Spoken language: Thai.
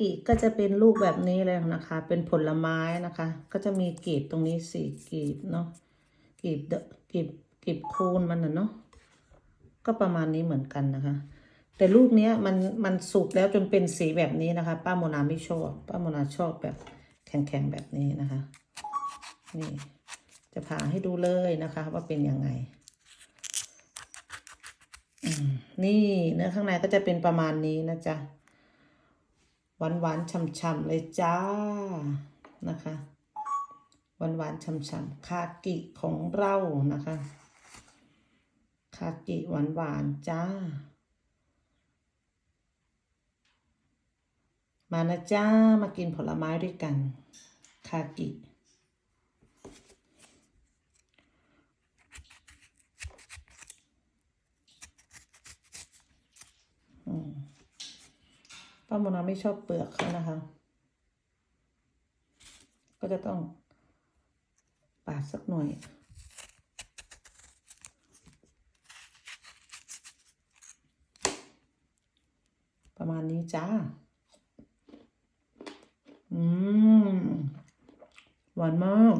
กิก็จะเป็นลูกแบบนี้เลยนะคะ เป็นผลไม้นะคะ ก็จะมีกีบตรงนี้สี่กีบเนาะกีบเดกีบกีบโคนมันนะเนาะก็ประมาณนี้เหมือนกันนะคะ แต่ลูกเนี้ยมันมันสุกแล้วจนเป็นสีแบบนี้นะคะ ป้าโมนาไม่ชอบป้าโมนาชอบแบบแข็งๆแบบนี้นะคะ นี่จะผ่าให้ดูเลยนะคะ ว่าเป็นยังไงนี่เนื้อข้างในก็จะเป็นประมาณนี้นะจ๊ะ หวานหวานๆฉ่ำๆเลยจ้านะคะหวานหวานๆฉ่ำๆคากิของเรานะคะคากิหวานหวานๆจ้า มานะจ้ามากินผลไม้ด้วยกัน คากิ ป้าโมนาไม่ชอบเปลือกเขานะคะ ก็จะต้องปาดสักหน่อย ประมาณนี้จ้า อืม หวานมาก